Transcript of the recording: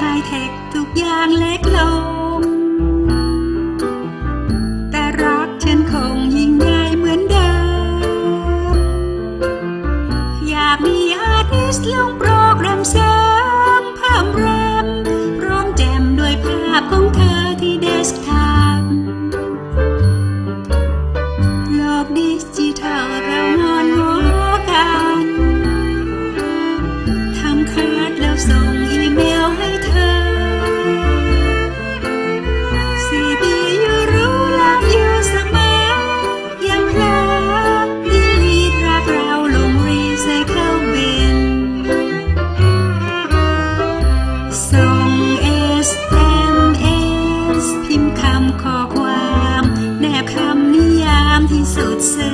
คายเทคทุกอย่างเล็กลง แต่รักฉันคงยิ่งใหญ่เหมือนเดิม อยากมีอาร์ติสลงโปรแกรมเสริมเพิ่มแรมร้อมแจมด้วยภาพของเธอที่เดสก์ท็อปโลกดิจิทัลเรางอนหัวกันทำคาดแล้วส่ง ส่ง SMS พิมพ์คำข้อความ แนบคำนิยามที่สุดซึ้ง